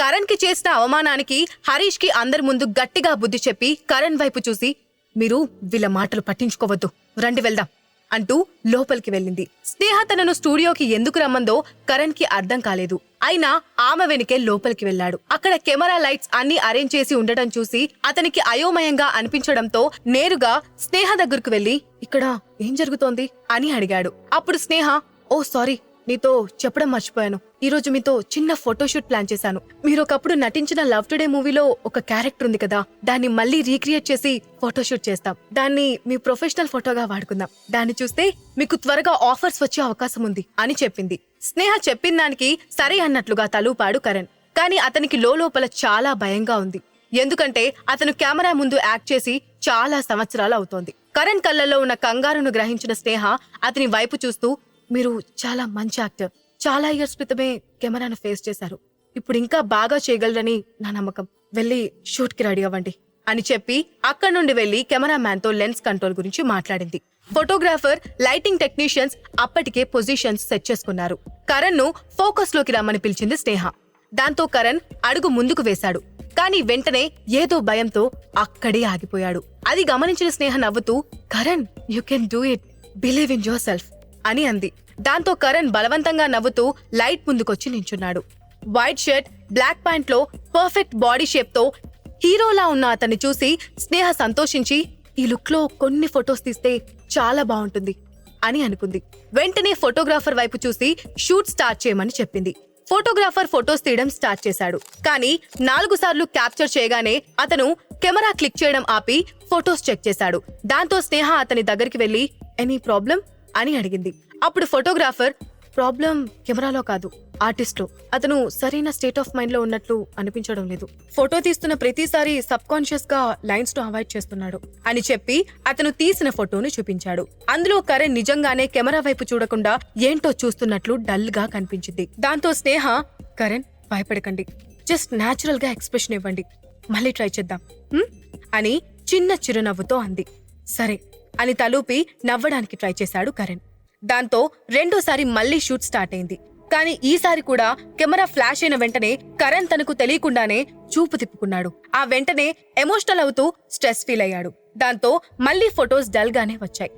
కరణ్కి చేసిన అవమానానికి హరీష్కి అందరి ముందు గట్టిగా బుద్ధి చెప్పి కరణ్ వైపు చూసి మీరు వీళ్ళ మాటలు పట్టించుకోవద్దు. రండి వెళ్దాం. అంటూ లోపలికి వెళ్ళింది. స్నేహ తనను స్టూడియోకి ఎందుకు రమ్మందో కరణ్కి అర్థం కాలేదు. అయినా ఆమె వెనుకే లోపలికి వెళ్ళాడు. అక్కడ కెమెరా లైట్స్ అన్ని అరేంజ్ చేసి ఉండటం చూసి అతనికి అయోమయంగా అనిపించడంతో నేరుగా స్నేహ దగ్గరకు వెళ్ళి ఇక్కడ ఏం జరుగుతోంది? అని అడిగాడు. అప్పుడు స్నేహ ఓ సారీ నీతో చెప్పడం మర్చిపోయాను. ఈ రోజు మీతో చిన్న ఫోటోషూట్ ప్లాన్ చేశాను. మీరు ఒకప్పుడు నటించిన లవ్ టుడే మూవీలో ఒక క్యారెక్టర్ ఉంది కదా దాన్ని మళ్ళీ రీక్రియేట్ చేసి ఫోటోషూట్ చేస్తాం. దాన్ని మీ ప్రొఫెషనల్ ఫోటోగా వాడుకుందాం. దాన్ని చూస్తే మీకు త్వరగా ఆఫర్స్ వచ్చే అవకాశం ఉంది అని చెప్పింది. స్నేహ చెప్పిన దానికి సరే అన్నట్లుగా తలూపాడు కరణ్. కానీ అతనికి లోపల చాలా భయంగా ఉంది. ఎందుకంటే అతను కెమెరా ముందు యాక్ట్ చేసి చాలా సంవత్సరాలు అవుతోంది. కరణ్ కళ్ళల్లో ఉన్న కంగారును గ్రహించిన స్నేహ అతని వైపు చూస్తూ మీరు చాలా మంచి యాక్టర్. చాలా ఇయర్స్ క్రితమే కెమెరాను ఫేస్ చేశారు. ఇప్పుడు ఇంకా బాగా చేయగలరని నా నమ్మకం. వెళ్ళి షూట్కి రెడీ అవ్వండి అని చెప్పి అక్కడి నుండి వెళ్ళి కెమెరామ్యాన్తో లెన్స్ కంట్రోల్ గురించి మాట్లాడింది. ఫోటోగ్రాఫర్ లైటింగ్ టెక్నీషియన్స్ అప్పటికే పొజిషన్స్ సెట్ చేసుకున్నారు. కరణ్ను ఫోకస్లోకి రమ్మని పిలిచింది స్నేహ. దాంతో కరణ్ అడుగు ముందుకు వేశాడు. కానీ వెంటనే ఏదో భయంతో అక్కడే ఆగిపోయాడు. అది గమనించిన స్నేహ నవ్వుతూ Karan you can do it believe in yourself అని అంది. దాంతో కరణ్ బలవంతంగా నవ్వుతూ లైట్ ముందుకొచ్చి నించున్నాడు. వైట్ షర్ట్ బ్లాక్ ప్యాంట్లో పర్ఫెక్ట్ బాడీ షేప్తో హీరోలా ఉన్న అతన్ని చూసి స్నేహ సంతోషించి ఈ లుక్లో కొన్ని ఫొటోస్ తీస్తే చాలా బాగుంటుంది అని అనుకుంది. వెంటనే ఫోటోగ్రాఫర్ వైపు చూసి షూట్ స్టార్ట్ చేయమని చెప్పింది. ఫోటోగ్రాఫర్ ఫొటోస్ తీయడం స్టార్ట్ చేశాడు. కానీ నాలుగు సార్లు క్యాప్చర్ చేయగానే అతను కెమెరా క్లిక్ చేయడం ఆపి ఫొటోస్ చెక్ చేశాడు. దాంతో స్నేహ అతని దగ్గరికి వెళ్ళి ఎనీ ప్రాబ్లం? అని అడిగింది. అప్పుడు ఫోటోగ్రాఫర్ ప్రాబ్లం కెమెరాలో కాదు ఆర్టిస్ట్లో అతను సరైన స్టేట్ ఆఫ్ మైండ్లో ఉన్నట్లు అనిపించడం లేదు. ఫోటో తీస్తున్న ప్రతిసారి సబ్ కాన్షియస్గా లైన్స్ను అవాయిడ్ చేస్తున్నాడు అని చెప్పి అతను తీసిన ఫోటోను చూపించాడు. అందులో కరణ్ నిజంగానే కెమెరా వైపు చూడకుండా ఏంటో చూస్తున్నట్లు డల్గా కనిపించింది. దాంతో స్నేహ కరణ్ భయపడకండి. జస్ట్ నాచురల్గా ఎక్స్ప్రెషన్ ఇవ్వండి. మళ్ళీ ట్రై చేద్దాం. అని చిన్న చిరునవ్వుతో అంది. సరే అని తలూపి నవ్వడానికి ట్రై చేశాడు కరణ్. దాంతో రెండోసారి మళ్ళీ షూట్ స్టార్ట్ అయింది. కానీ ఈసారి కూడా కెమెరా ఫ్లాష్ అయిన వెంటనే కరణ్ తనకు తెలియకుండానే చూపు తిప్పుకున్నాడు. ఆ వెంటనే ఎమోషనల్ అవుతూ స్ట్రెస్ ఫీల్ అయ్యాడు. దాంతో మళ్ళీ ఫొటోస్ డల్ గానే వచ్చాయి.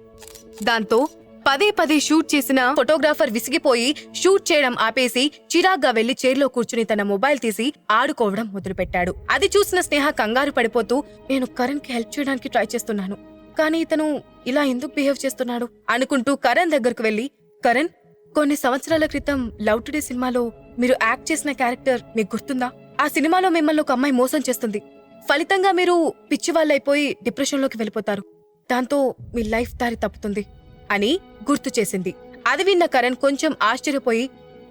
దాంతో పదే పదే షూట్ చేసిన ఫోటోగ్రాఫర్ విసిగిపోయి షూట్ చేయడం ఆపేసి చిరాగ్గా వెళ్ళి చైర్లో కూర్చుని తన మొబైల్ తీసి ఆడుకోవడం మొదలుపెట్టాడు. అది చూసిన స్నేహ కంగారు పడిపోతూ నేను కరణ్కి హెల్ప్ చేయడానికి ట్రై చేస్తున్నాను. కానీ ఇతను ఇలా ఎందుకు బిహేవ్ చేస్తున్నాడు? అనుకుంటూ కరణ్ దగ్గరకు వెళ్ళి కరణ్ కొన్ని సంవత్సరాల క్రితం లవ్ టుడే సినిమాలో మీరు యాక్ట్ చేసిన క్యారెక్టర్ మీకు గుర్తుందా? ఆ సినిమాలో మిమ్మల్ని ఒక అమ్మాయి మోసం చేస్తుంది. ఫలితంగా మీరు పిచ్చి వాళ్ళైపోయి డిప్రెషన్లోకి వెళ్ళిపోతారు. దాంతో మీ లైఫ్ దారి తప్పుతుంది అని గుర్తు చేసింది. అది విన్న కరణ్ కొంచెం ఆశ్చర్యపోయి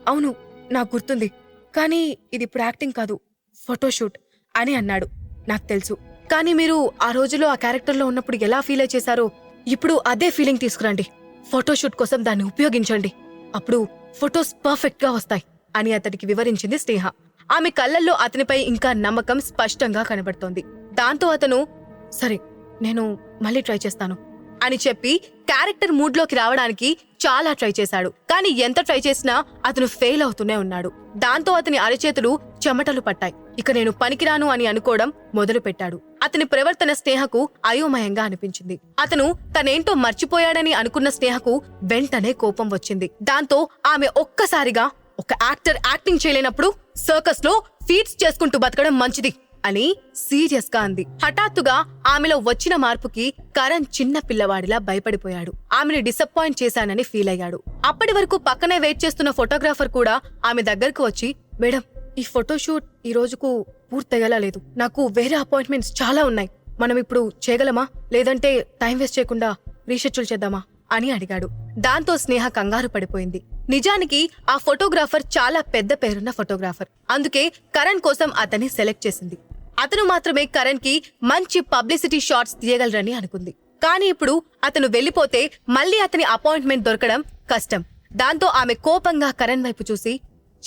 అవును నాకు గుర్తుంది. కానీ ఇది ఇప్పుడు యాక్టింగ్ కాదు ఫోటోషూట్ అని అన్నాడు. నాకు తెలుసు. కానీ మీరు ఆ రోజులో ఆ క్యారెక్టర్లో ఉన్నప్పుడు ఎలా ఫీల్ అయి చేశారో ఇప్పుడు అదే ఫీలింగ్ తీసుకురండి. ఫోటోషూట్ కోసం దాన్ని ఉపయోగించండి. అప్పుడు ఫొటోస్ పర్ఫెక్ట్గా వస్తాయి అని అతడికి వివరించింది స్నేహ. ఆమె కళ్ళల్లో అతనిపై ఇంకా నమ్మకం స్పష్టంగా కనబడుతోంది. దాంతో అతను సరే నేను మళ్ళీ ట్రై చేస్తాను అని చెప్పి క్యారెక్టర్ మూడ్లోకి రావడానికి చాలా ట్రై చేశాడు. కానీ ఎంత ట్రై చేసినా అతను ఫెయిల్ అవుతూనే ఉన్నాడు. దాంతో అతని అరచేతులు చెమటలు పట్టాయి. ఇక నేను పనికిరాను అని అనుకోవడం మొదలు పెట్టాడు అతని ప్రవర్తన స్నేహకు అయోమయంగా అనిపించింది. అతను తనేంటో మర్చిపోయాడని అనుకున్న స్నేహకు వెంటనే కోపం వచ్చింది. దాంతో ఆమె ఒక్కసారిగా ఒక యాక్టర్ యాక్టింగ్ చేయలేనప్పుడు సర్కస్లో ఫీట్స్ చేసుకుంటూ బతకడం మంచిది అని సీరియస్గా అంది. హఠాత్తుగా ఆమెలో వచ్చిన మార్పుకి కరణ్ చిన్న పిల్లవాడిలా భయపడిపోయాడు. ఆమెని డిసప్పాయింట్ చేశానని ఫీల్ అయ్యాడు అప్పటి వరకు పక్కనే వెయిట్ చేస్తున్న ఫోటోగ్రాఫర్ కూడా ఆమె దగ్గరకు వచ్చి మేడం ఈ ఫోటోషూట్ ఈ రోజుకు పూర్తయ్యేలా లేదు. నాకు వేరే అపాయింట్మెంట్స్ చాలా ఉన్నాయి. మనం ఇప్పుడు చేయగలమా? లేదంటే టైం వేస్ట్ చేయకుండా రీషెడ్యూల్ చేద్దామా? అని అడిగాడు. దాంతో స్నేహ కంగారు పడిపోయింది. నిజానికి ఆ ఫోటోగ్రాఫర్ చాలా పెద్ద పేరున్న ఫోటోగ్రాఫర్. అందుకే కరణ్ కోసం అతన్ని సెలెక్ట్ చేసింది. అతను మాత్రమే కరణ్కి మంచి పబ్లిసిటీ షాట్స్ తీయగలరని అనుకుంది. కానీ ఇప్పుడు అతను వెళ్ళిపోతే మళ్ళీ అతని అపాయింట్మెంట్ దొరకడం కష్టం. దాంతో ఆమె కోపంగా కరణ్ వైపు చూసి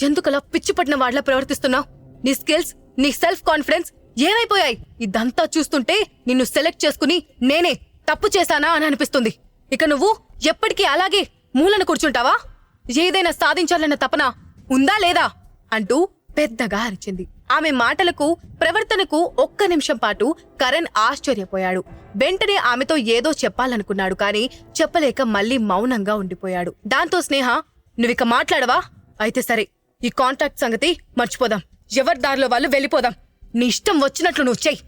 ఎందుకలా పిచ్చిపట్టిన వాడిలా ప్రవర్తిస్తున్నావు? నీ స్కిల్స్ నీ సెల్ఫ్ కాన్ఫిడెన్స్ ఏమైపోయాయి? ఇదంతా చూస్తుంటే నిన్ను సెలెక్ట్ చేసుకుని నేనే తప్పు చేశానా అని అనిపిస్తుంది. ఇక నువ్వు ఎప్పటికీ అలాగే మూలన కూర్చుంటావా? ఏదైనా సాధించాలన్న తపన ఉందా లేదా? అంటూ పెద్దగా అరిచింది. ఆమె మాటలకు ప్రవర్తనకు ఒక్క నిమిషం పాటు కరణ్ ఆశ్చర్యపోయాడు. వెంటనే ఆమెతో ఏదో చెప్పాలనుకున్నాడు కానీ చెప్పలేక మళ్ళీ మౌనంగా ఉండిపోయాడు. దాంతో స్నేహ నువ్విక మాట్లాడవా? అయితే సరే ఈ కాంట్రాక్ట్ సంగతి మర్చిపోదాం. ఎవరి దారిలో వాళ్ళు వెళ్ళిపోదాం. నీ ఇష్టం వచ్చినట్లు నువ్వు చెయ్యి.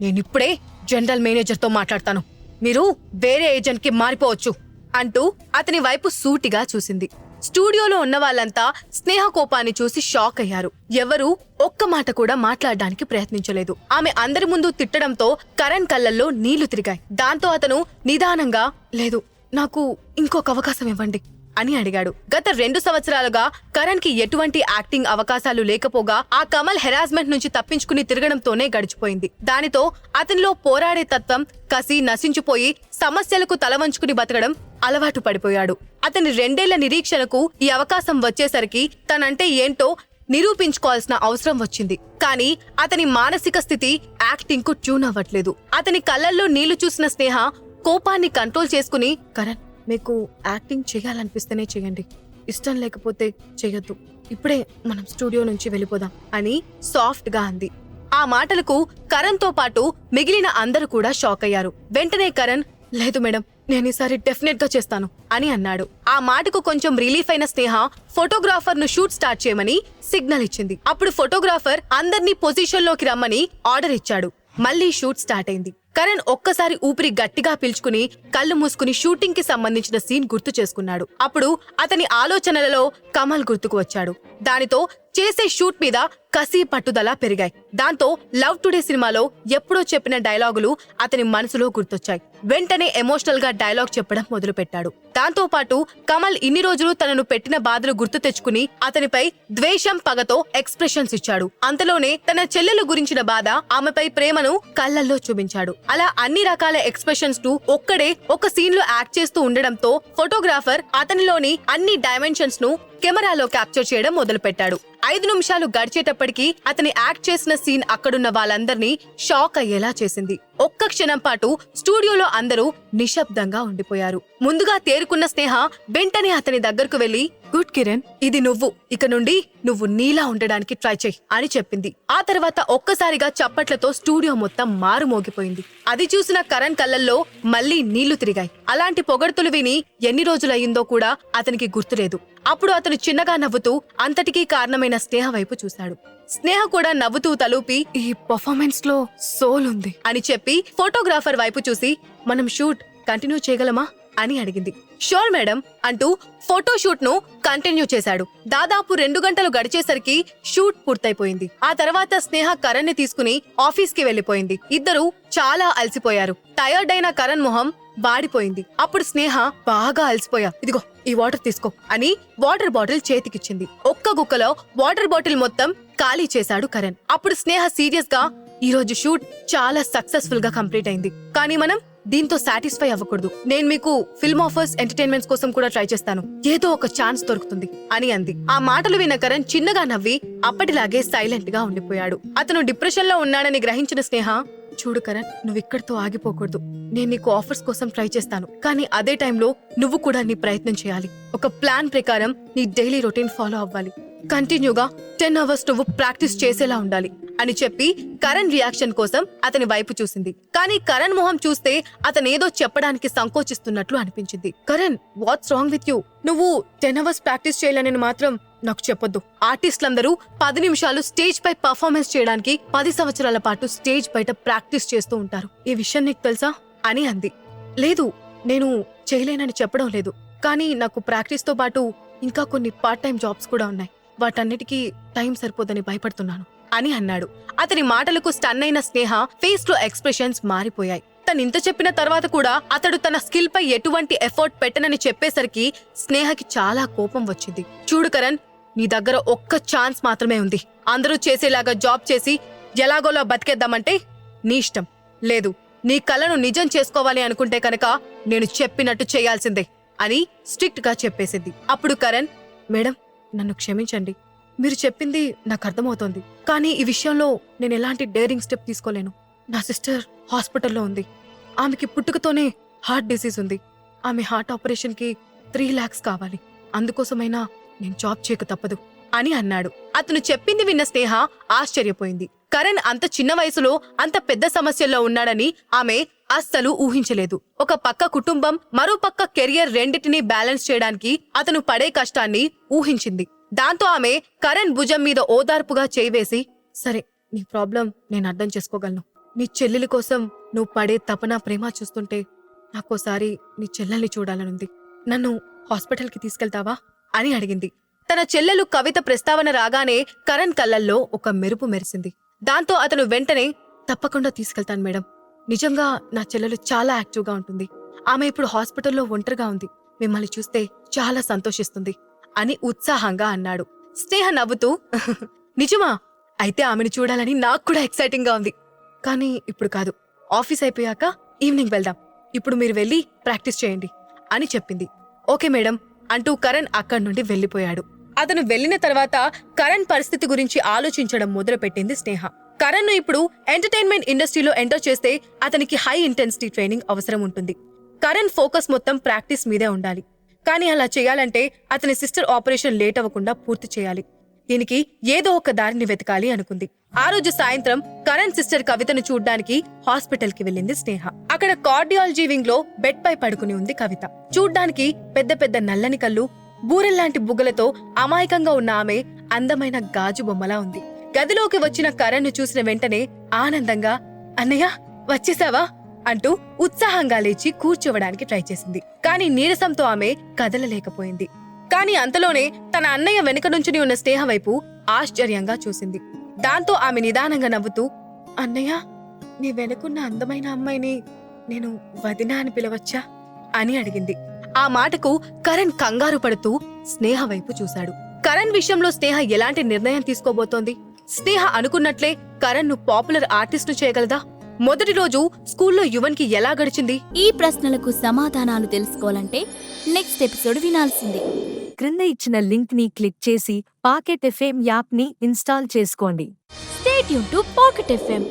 నేనిప్పుడే జనరల్ మేనేజర్తో మాట్లాడతాను. మీరు వేరే ఏజెంట్కి మారిపోవచ్చు అంటూ అతని వైపు సూటిగా చూసింది. స్టూడియోలో ఉన్న వాళ్ళంతా స్నేహ కోపాన్ని చూసి షాక్ అయ్యారు. ఎవరూ ఒక్క మాట కూడా మాట్లాడడానికి ప్రయత్నించలేదు. ఆమె అందరి ముందు తిట్టడంతో కరణ్ కళ్ళల్లో నీళ్ళు తిరిగాయి. దాంతో అతను నిదానంగా లేదు నాకు ఇంకొక అవకాశం ఇవ్వండి. అని అడిగాడు. గత రెండు సంవత్సరాలుగా కరణ్కి ఎటువంటి యాక్టింగ్ అవకాశాలు లేకపోగా ఆ కమల్ హెరాస్మెంట్ నుంచి తప్పించుకుని తిరగడంతోనే గడిచిపోయింది. దానితో అతనిలో పోరాడే తత్వం కసి నశించిపోయి సమస్యలకు తలవంచుకుని బతకడం అలవాటు పడిపోయాడు. అతని రెండేళ్ళ నిరీక్షణకు ఈ అవకాశం వచ్చేసరికి తనంటే ఏంటో నిరూపించుకోవాల్సిన అవసరం వచ్చింది. కానీ అతని మానసిక స్థితి యాక్టింగ్కు ట్యూన్ అవ్వట్లేదు. అతని కళ్ళల్లో నీళ్ళు చూసిన స్నేహ కోపాన్ని కంట్రోల్ చేసుకుని కరణ్ మీకు యాక్టింగ్ చేయాలనిపిస్తేనే చేయండి. ఇష్టం లేకపోతే చేయొద్దు. ఇప్పుడే మనం స్టూడియో నుంచి వెళ్ళిపోదాం అని సాఫ్ట్గా అంది. ఆ మాటలకు కరణ్తో పాటు మిగిలిన అందరూ కూడా షాక్ అయ్యారు. వెంటనే కరణ్ లేదు మేడం నేను ఈసారి డెఫినెట్గా చేస్తాను అని అన్నాడు. ఆ మాటకు కొంచెం రిలీఫ్ అయిన స్నేహ ఫోటోగ్రాఫర్ను షూట్ స్టార్ట్ చేయమని సిగ్నల్ ఇచ్చింది. అప్పుడు ఫోటోగ్రాఫర్ అందర్నీ పొజిషన్లోకి రమ్మని ఆర్డర్ ఇచ్చాడు. మళ్ళీ షూట్ స్టార్ట్ అయింది. కరణ్ ఒక్కసారి ఊపిరి గట్టిగా పీల్చుకుని కళ్ళు మూసుకుని షూటింగ్కి సంబంధించిన సీన్ గుర్తు చేసుకున్నాడు. అప్పుడు అతని ఆలోచనలలో కమల్ గుర్తుకు వచ్చాడు. దానితో చేసే షూట్ మీద కసి పట్టుదల పెరిగాయి. దాంతో లవ్ టుడే సినిమాలో ఎప్పుడో చెప్పిన డైలాగులు అతని మనసులో గుర్తొచ్చాయి. వెంటనే ఎమోషనల్గా డైలాగ్ చెప్పడం మొదలుపెట్టాడు. దాంతో పాటు కమల్ ఇన్ని రోజులు తనను పెట్టిన బాధలు గుర్తు తెచ్చుకుని అతనిపై ద్వేషం పగతో ఎక్స్ప్రెషన్స్ ఇచ్చాడు. అంతలోనే తన చెల్లెలు గురించిన బాధ ఆమెపై ప్రేమను కళ్ళల్లో చూపించాడు. అలా అన్ని రకాల ఎక్స్ప్రెషన్స్ను ఒక్కడే ఒక సీన్లో యాక్ట్ చేస్తూ ఉండడంతో ఫోటోగ్రాఫర్ అతనిలోని అన్ని డైమెన్షన్స్ను కెమెరాలో క్యాప్చర్ చేయడం మొదలుపెట్టాడు. ఐదు నిమిషాలు గడిచేటప్పటికి అతని యాక్ట్ చేసిన సీన్ అక్కడున్న వాళ్ళందర్నీ షాక్ అయ్యేలా చేసింది. ఒక్క క్షణం పాటు స్టూడియోలో అందరూ నిశ్శబ్దంగా ఉండిపోయారు. ముందుగా తేరుకున్న స్నేహ వెంటనే అతని దగ్గరకు వెళ్ళి గుడ్ కిరణ్ ఇది నువ్వు. ఇక నుండి నువ్వు నీలా ఉండడానికి ట్రై చెయ్యి అని చెప్పింది. ఆ తర్వాత ఒక్కసారిగా చప్పట్లతో స్టూడియో మొత్తం మారుమోగిపోయింది. అది చూసిన కరణ్ కళ్ళల్లో మళ్ళీ నీళ్ళు తిరిగాయి. అలాంటి పొగడ్తులు విని ఎన్ని రోజులయ్యిందో కూడా అతనికి గుర్తులేదు. అప్పుడు అతను చిన్నగా నవ్వుతూ అంతటికీ కారణమైన స్నేహ వైపు చూశాడు. స్నేహ కూడా నవ్వుతూ తలూపి ఈ పర్ఫార్మెన్స్లో సోల్ ఉంది అని చెప్పి ఫోటోగ్రాఫర్ వైపు చూసి మనం షూట్ కంటిన్యూ చేయగలమా? అని అడిగింది. షూర్ మేడం అంటూ ఫోటో షూట్ను కంటిన్యూ చేశాడు. దాదాపు రెండు గంటలు గడిచేసరికి షూట్ పూర్తయిపోయింది. ఆ తర్వాత స్నేహ కరణ్ని తీసుకుని ఆఫీస్కి వెళ్ళిపోయింది ఇద్దరు చాలా అలసిపోయారు. టయర్డ్ అయిన కరణ్ మొహం వాడిపోయింది. అప్పుడు స్నేహ బాగా అలసిపోయా. ఇదిగో ఈ వాటర్ తీసుకో అని వాటర్ బాటిల్ చేతికిచ్చింది. ఒక్క గుక్కలో వాటర్ బాటిల్ మొత్తం ఖాళీ చేశాడు కరణ్. అప్పుడు స్నేహ సీరియస్గా ఈ రోజు షూట్ చాలా సక్సెస్ఫుల్గా కంప్లీట్ అయింది. కానీ మనం దీంతో సాటిస్ఫై అవ్వకూడదు. నేను మీకు ఫిల్మ్ ఆఫర్స్ ఎంటర్టైన్మెంట్స్ కోసం కూడా ట్రై చేస్తాను. ఏదో ఒక ఛాన్స్ దొరుకుతుంది అని అంది. ఆ మాటలు విన్న కరణ్ చిన్నగా నవ్వి అప్పటిలాగే సైలెంట్గా ఉండిపోయాడు. అతను డిప్రెషన్లో ఉన్నాడని గ్రహించిన స్నేహ చూడు కరణ్ నువ్వు ఇక్కడితో ఆగిపోకూడదు. నేను నీకు ఆఫర్స్ కోసం ట్రై చేస్తాను. కానీ అదే టైంలో నువ్వు కూడా నీ ప్రయత్నం చేయాలి. ఒక ప్లాన్ ప్రకారం నీ డైలీ రొటీన్ ఫాలో అవ్వాలి. కంటిన్యూగా టెన్ అవర్స్ నువ్వు ప్రాక్టీస్ చేసేలా ఉండాలి అని చెప్పి కరణ్ రియాక్షన్ కోసం అతని వైపు చూసింది. కానీ కరణ్ మొహం చూస్తే అతనేదో చెప్పడానికి సంకోచిస్తున్నట్లు అనిపించింది. Karan what's wrong with you నువ్వు టెన్ అవర్స్ ప్రాక్టీస్ చేయాలని మాత్రం నాకు చెప్పొద్దు. ఆర్టిస్టులందరూ పది నిమిషాలు స్టేజ్ పై పర్ఫార్మెన్స్ చేయడానికి పది సంవత్సరాల పాటు స్టేజ్ బయట ప్రాక్టీస్ చేస్తూ ఉంటారు. ఈ విషయం నీకు తెలుసా? అని అంది. లేదు నేను చేయలేనని చెప్పడం లేదు. కానీ నాకు ప్రాక్టీస్తో పాటు ఇంకా కొన్ని పార్ట్ టైం జాబ్స్ కూడా ఉన్నాయి. వాటన్నిటికీ టైం సరిపోదని భయపడుతున్నాను అని అన్నాడు. అతని మాటలకు స్టన్ అయిన స్నేహ ఫేస్లో ఎక్స్ప్రెషన్స్ మారిపోయాయి. తను ఇంత చెప్పిన తర్వాత కూడా అతడు తన స్కిల్ పై ఎటువంటి ఎఫర్ట్ పెట్టనని చెప్పేసరికి స్నేహకి చాలా కోపం వచ్చింది. చూడు కరణ్ నీ దగ్గర ఒక్క ఛాన్స్ మాత్రమే ఉంది. అందరూ చేసేలాగా జాబ్ చేసి ఎలాగోలా బతికేద్దామంటే నీ ఇష్టం. లేదు నీ కలను నిజం చేసుకోవాలి అనుకుంటే కనుక నేను చెప్పినట్టు చేయాల్సిందే అని స్ట్రిక్ట్గా చెప్పేసింది. అప్పుడు కరణ్ మేడం నన్ను క్షమించండి. మీరు చెప్పింది నాకు అర్థమవుతోంది. కానీ ఈ విషయంలో నేను ఎలాంటి డేరింగ్ స్టెప్ తీసుకోలేను. నా సిస్టర్ హాస్పిటల్లో ఉంది. ఆమెకి పుట్టుకతోనే హార్ట్ డిసీజ్ ఉంది. ఆమె హార్ట్ ఆపరేషన్కి త్రీ ల్యాక్స్ కావాలి. అందుకోసమైనా నేను జాబ్ చేయక తప్పదు అని అన్నాడు. అతను చెప్పింది విన్న స్నేహ ఆశ్చర్యపోయింది. కరణ్ అంత చిన్న వయసులో అంత పెద్ద సమస్యల్లో ఉన్నాడని ఆమె అస్సలు ఊహించలేదు. ఒక పక్క కుటుంబం మరో పక్క కెరియర్ రెండింటినీ బ్యాలెన్స్ చేయడానికి అతను పడే కష్టాన్ని ఊహించింది. దాంతో ఆమె కరణ్ భుజం మీద ఓదార్పుగా చేయివేసి సరే నీ ప్రాబ్లం నేను అర్థం చేసుకోగలను. నీ చెల్లెలి కోసం నువ్వు పడే తపన ప్రేమ చూస్తుంటే నాకోసారి నీ చెల్లెల్ని చూడాలనుంది. నన్ను హాస్పిటల్కి తీసుకెళ్తావా? అని అడిగింది. తన చెల్లెలు కవిత ప్రస్తావన రాగానే కరణ్ కళ్ళల్లో ఒక మెరుపు మెరిసింది. దాంతో అతను వెంటనే తప్పకుండా తీసుకెళ్తాను మేడం. నిజంగా నా చెల్లెలు చాలా యాక్టివ్గా ఉంటుంది. ఆమె ఇప్పుడు హాస్పిటల్లో ఒంటరిగా ఉంది. మిమ్మల్ని చూస్తే చాలా సంతోషిస్తుంది అని ఉత్సాహంగా అన్నాడు. స్నేహ నవ్వుతూ నిజమా? అయితే ఆమెను చూడాలని నాకు కూడా ఎక్సైటింగ్గా ఉంది. కానీ ఇప్పుడు కాదు. ఆఫీస్ అయిపోయాక ఈవినింగ్ వెళ్దాం. ఇప్పుడు మీరు వెళ్ళి ప్రాక్టీస్ చేయండి అని చెప్పింది. Okay madam. అంటూ కరణ్ అక్కడి నుండి వెళ్ళిపోయాడు అతను వెళ్ళిన తర్వాత కరణ్ పరిస్థితి గురించి ఆలోచించడం మొదలుపెట్టింది స్నేహ. కరణ్ ఇప్పుడు ఎంటర్టైన్మెంట్ ఇండస్ట్రీలో ఎంటర్ చేస్తే అతనికి హై ఇంటెన్సిటీ ట్రైనింగ్ అవసరం ఉంటుంది. కరణ్ ఫోకస్ మొత్తం ప్రాక్టీస్ మీదే ఉండాలి. కానీ అలా చేయాలంటే అతని సిస్టర్ ఆపరేషన్ లేట్ అవ్వకుండా పూర్తి చేయాలి. దీనికి ఏదో ఒక దారిని వెతకాలి అనుకుంది. ఆ రోజు సాయంత్రం కరణ్ సిస్టర్ కవితను చూడ్డానికి హాస్పిటల్కి వెళ్ళింది స్నేహ. అక్కడ కార్డియాలజీ వింగ్లో బెడ్ పై పడుకుని ఉంది కవిత. చూడ్డానికి పెద్ద పెద్ద నల్లని కళ్ళు బూరెల్లాంటి బుగ్గలతో అమాయకంగా ఉన్న ఆమె అందమైన గాజు బొమ్మలా ఉంది. గదిలోకి వచ్చిన కరణ్ను చూసిన వెంటనే ఆనందంగా అన్నయ్య వచ్చేసావా? అంటూ ఉత్సాహంగా లేచి కూర్చోవడానికి ట్రై చేసింది. కానీ నీరసంతో ఆమె కదలలేకపోయింది. కానీ అంతలోనే తన అన్నయ్య వెనుక నుంచుని ఉన్న స్నేహ వైపు ఆశ్చర్యంగా చూసింది. దాంతో ఆమె నిదానంగా నవ్వుతూ అన్నయ్య నీ వెనుకున్న అందమైన అమ్మాయిని నేను వదిన అని పిలవచ్చా? అని అడిగింది. ఆ మాటకు కరణ్ కంగారు పడుతూ స్నేహ వైపు చూశాడు. కరణ్ విషయంలో స్నేహ ఎలాంటి నిర్ణయం తీసుకోబోతోంది? స్నేహ అనుకున్నట్లే కరణ్ను పాపులర్ ఆర్టిస్ట్ను చేయగలదా? మొదటి రోజు స్కూల్లో యువన్కి ఎలా గడిచింది? ఈ ప్రశ్నలకు సమాధానాలు తెలుసుకోవాలంటే నెక్స్ట్ ఎపిసోడ్ వినాల్సిందే. క్రింద ఇచ్చిన లింక్ని క్లిక్ చేసి పాకెట్ ఎఫ్ఎం యాప్ని ఇన్స్టాల్ చేసుకోండి. స్టేట్ యూన్ టు పాకెట్ ఎఫ్ఎం